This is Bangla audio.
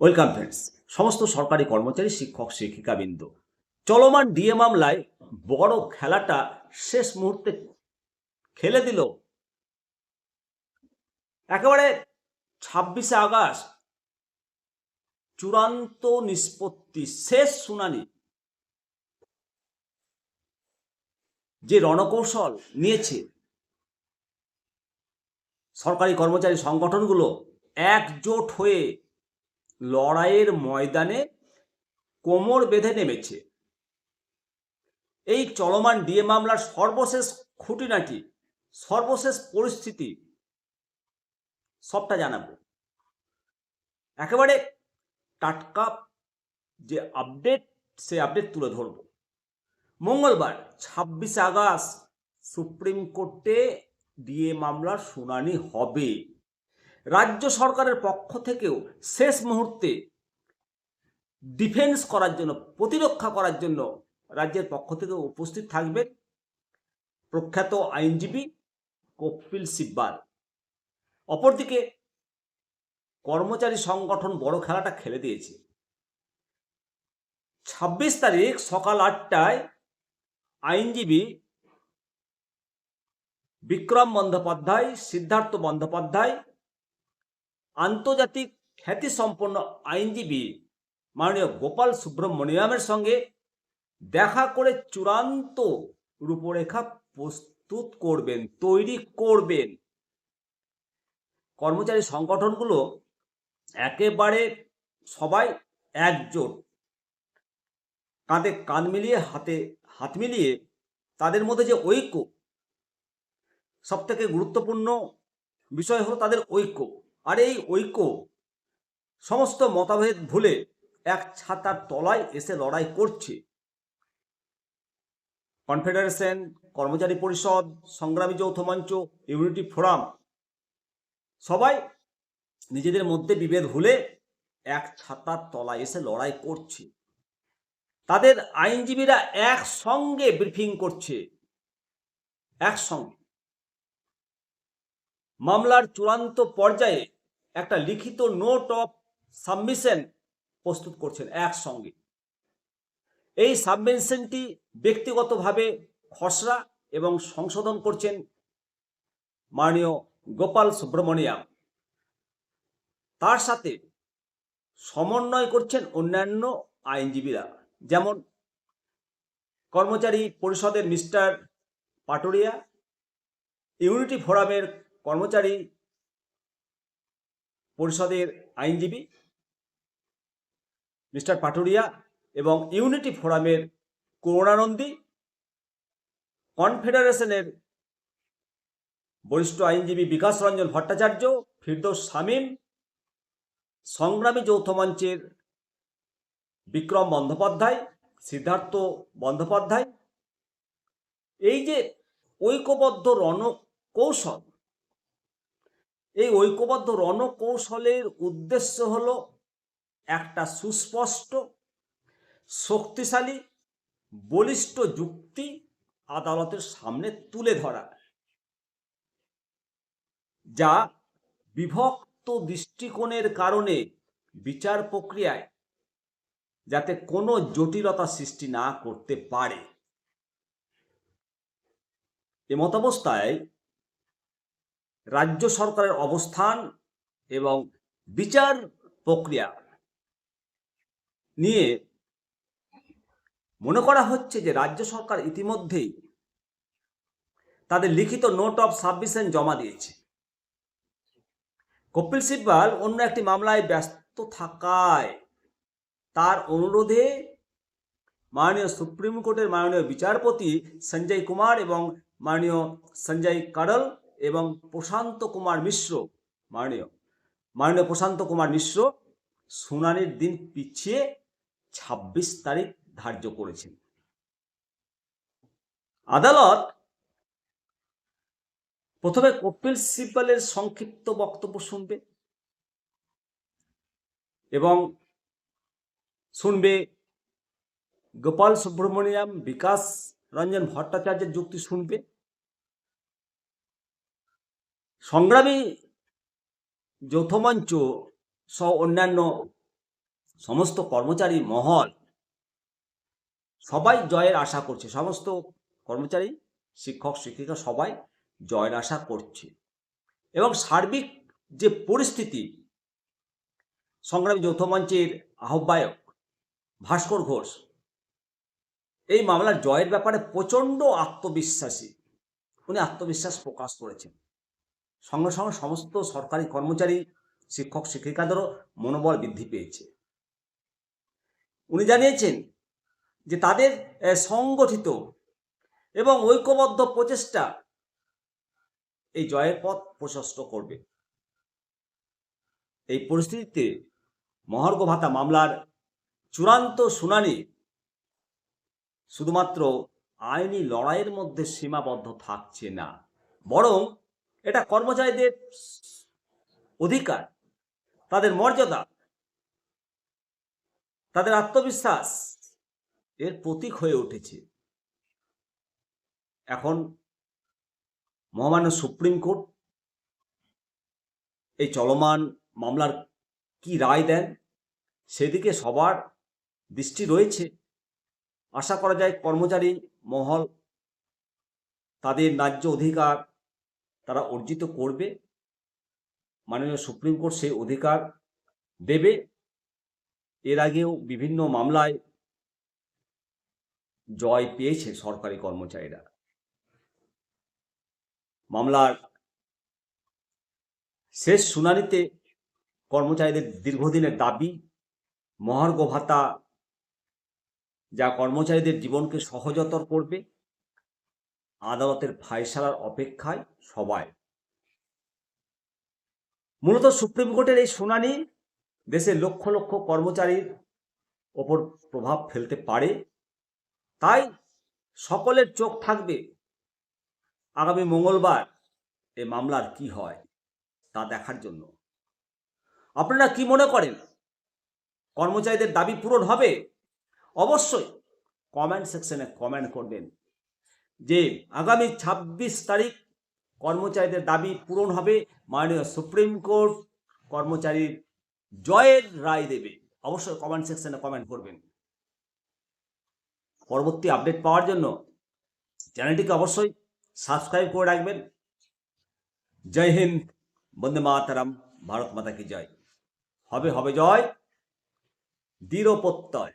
ওয়েলকাম ফ্রেন্ডস সমস্ত সরকারি কর্মচারী, শিক্ষক শিক্ষিকাবৃন্দ চলমান ডিএ মামলায় বড় খেলাটা শেষ মুহূর্তে খেলে দিল। একেবারে ছাব্বিশে আগস্ট, চূড়ান্ত নিষ্পত্তি, শেষ শুনানি। যে রণকৌশল নিয়েছে সরকারি কর্মচারী সংগঠনগুলো একজোট হয়ে লড়াইয়ের ময়দানে কোমর বেঁধে নেমেছে। এই চলমান ডিএ মামলার সর্বশেষ খুঁটিনাটি, সর্বশেষ পরিস্থিতি সবটা জানাব। একেবারে টাটকা যে আপডেট, সে আপডেট তুলে ধরব। মঙ্গলবার, ছাব্বিশে আগস্ট, সুপ্রিম কোর্টে ডিএ মামলার শুনানি হবে। রাজ্য সরকারের পক্ষ থেকেও শেষ মুহূর্তে ডিফেন্স করার জন্য, প্রতিরক্ষা করার জন্য রাজ্যের পক্ষ থেকে উপস্থিত থাকবেন প্রখ্যাত আইনজীবী কপিল সিব্বাল অপরদিকে কর্মচারী সংগঠন বড় খেলাটা খেলে দিয়েছে। ছাব্বিশ তারিখ সকাল আটটায় আইনজীবী বিক্রম বন্দ্যোপাধ্যায়, সিদ্ধার্থ বন্দ্যোপাধ্যায় আন্তর্জাতিক খ্যাতিসম্পন্ন আইনজীবী মাননীয় গোপাল সুব্রমণিয়ামের সঙ্গে দেখা করে চূড়ান্ত রূপরেখা প্রস্তুত করবেন, তৈরি করবেন। কর্মচারী সংগঠনগুলো একেবারে সবাই একজোট। কাঁধে কাঁধ মিলিয়ে, হাতে হাত মিলিয়ে তাদের মধ্যে যে ঐক্য সব থেকে গুরুত্বপূর্ণ বিষয় হলো তাদের ঐক্য। আর এই ঐক্য, সমস্ত মতভেদ ভুলে এক ছাতার তলায় এসে লড়াই করছে। কনফেডারেশন, কর্মচারী পরিষদ, সংগ্রামী যৌথ মঞ্চ, ইউনিটি ফোরাম, সবাই নিজেদের মধ্যে বিভেদ ভুলে এক ছাতার তলায় এসে লড়াই করছে। তাদের আইনজীবীরা একসঙ্গে ব্রিফিং করছে। একসঙ্গে। মামলার চূড়ান্ত পর্যায়ে একটা লিখিত নোট অফ সাবমিশন প্রস্তুত করছেন একসঙ্গে। এই সাবমিশনটি ব্যক্তিগতভাবে খসড়া এবং সংশোধন করছেন মাননীয় গোপাল সুব্রমণিয়াম। তার সাথে সমন্বয় করছেন অন্যান্য আইনজীবীরা, যেমন কর্মচারী পরিষদের মিস্টার পাটুরিয়া, ইউনিটি ফোরামের কর্মচারী পরিষদের আইনজীবী, মিস্টার পাটুরিয়া এবং ইউনিটি ফোরামের করুণানন্দী, কনফেডারেশনের বরিষ্ঠ আইনজীবী বিকাশ রঞ্জন ভট্টাচার্য, ফিরদৌস শামীম, সংগ্রামী যৌথ মঞ্চের বিক্রম বন্দ্যোপাধ্যায়, সিদ্ধার্থ বন্দ্যোপাধ্যায়। এই যে ঐক্যবদ্ধ রণকৌশল এই ঐক্যবদ্ধ রণকৌশলের উদ্দেশ্য হল একটা সুস্পষ্ট, শক্তিশালী, বলিষ্ঠ যুক্তি আদালতের সামনে তুলে ধরা, যা বিভক্ত দৃষ্টিকোণের কারণে বিচার প্রক্রিয়ায় যাতে কোনো জটিলতা সৃষ্টি না করতে পারে। এমতাবস্থায় রাজ্য সরকারের অবস্থান এবং বিচার প্রক্রিয়া নিয়ে মনে করা হচ্ছে যে রাজ্য সরকার ইতিমধ্যেই তাদের লিখিত নোট অফ সাবমিশন জমা দিয়েছে। কপিল সিব্বাল অন্য একটি মামলায় ব্যস্ত থাকায় তার অনুরোধে মাননীয় সুপ্রিম কোর্টের মাননীয় বিচারপতি সঞ্জয় কুমার এবং মাননীয় সঞ্জয় কাডল এবং প্রশান্ত কুমার মিশ্র, মাননীয় মাননীয় প্রশান্ত কুমার মিশ্র শুনানির দিন পিছিয়ে ছাব্বিশ তারিখ ধার্য করেছেন। আদালত প্রথমে কপিল সিব্বালের সংক্ষিপ্ত বক্তব্য শুনবে এবং শুনবে গোপাল সুব্রমণিয়াম, বিকাশ রঞ্জন ভট্টাচার্যের যুক্তি শুনবে। সংগ্রামী যৌথ মঞ্চ সহ অন্যান্য সমস্ত কর্মচারী মহল সবাই জয়ের আশা করছে। সমস্ত কর্মচারী, শিক্ষক, শিক্ষিকা সবাই জয়ের আশা করছে। এবং সার্বিক যে পরিস্থিতি, সংগ্রামী যৌথ মঞ্চের আহ্বায়ক ভাস্কর ঘোষ, এই মামলার জয়ের ব্যাপারে প্রচণ্ড আত্মবিশ্বাসী। উনি আত্মবিশ্বাস প্রকাশ করেছেন। সঙ্গে সঙ্গে সমস্ত সরকারি কর্মচারী, শিক্ষক, শিক্ষিকাদেরও মনোবল বৃদ্ধি পেয়েছে। উনি জানিয়েছেন যে তাদের সংগঠিত এবং ঐক্যবদ্ধ প্রচেষ্টা এই জয়ের পথ প্রশস্ত করবে। এই পরিস্থিতিতে মহার্ঘ ভাতা মামলার চূড়ান্ত শুনানি শুধুমাত্র আইনি লড়াইয়ের মধ্যে সীমাবদ্ধ থাকছে না, বরং এটা কর্মচারীদের অধিকার, তাদের মর্যাদা, তাদের আত্মবিশ্বাস এর প্রতীক হয়ে উঠেছে। এখন মহামান্য সুপ্রিম কোর্ট এই চলমান মামলার কি রায় দেন, সেদিকে সবার দৃষ্টি রয়েছে। আশা করা যায় কর্মচারী মহল তাদের ন্যায্য অধিকার তারা অর্জিত করবে। মাননীয় সুপ্রিম কোর্ট সেই অধিকার দেবে। এর আগেও বিভিন্ন মামলায় জয় পেয়েছে সরকারি কর্মচারীরা। মামলার শেষ শুনানিতে কর্মচারীদের দীর্ঘদিনের দাবি, মহার্ঘ ভাতা, যা কর্মচারীদের জীবনকে সহজতর করবে। আদালতের ফায়সালার অপেক্ষায় সবাই। মূলত সুপ্রিম কোর্টের এই শুনানি দেশের লক্ষ লক্ষ কর্মচারীর ওপর প্রভাব ফেলতে পারে। তাই সকলের চোখ থাকবে আগামী মঙ্গলবার এ মামলার কি হয় তা দেখার জন্য। আপনারা কি মনে করেন? কর্মচারীদের দাবি পূরণ হবে? অবশ্যই কমেন্ট সেকশনে কমেন্ট করবেন। যে আগামী ২৬ তারিখ কর্মচারীদের দাবি পূরণ হবে, মাননীয় সুপ্রিম কোর্ট কর্মচারীর জয়ের রায় দেবে। অবশ্যই কমেন্ট সেকশনে কমেন্ট করবেন। পরবর্তী আপডেট পাওয়ার জন্য চ্যানেলটিকে অবশ্যই সাবস্ক্রাইব করে রাখবেন। জয় হিন্দ, বন্দে মাতারাম, ভারত মাতা কি জয়। হবে হবে জয়। দৃঢ় প্রত্যয়।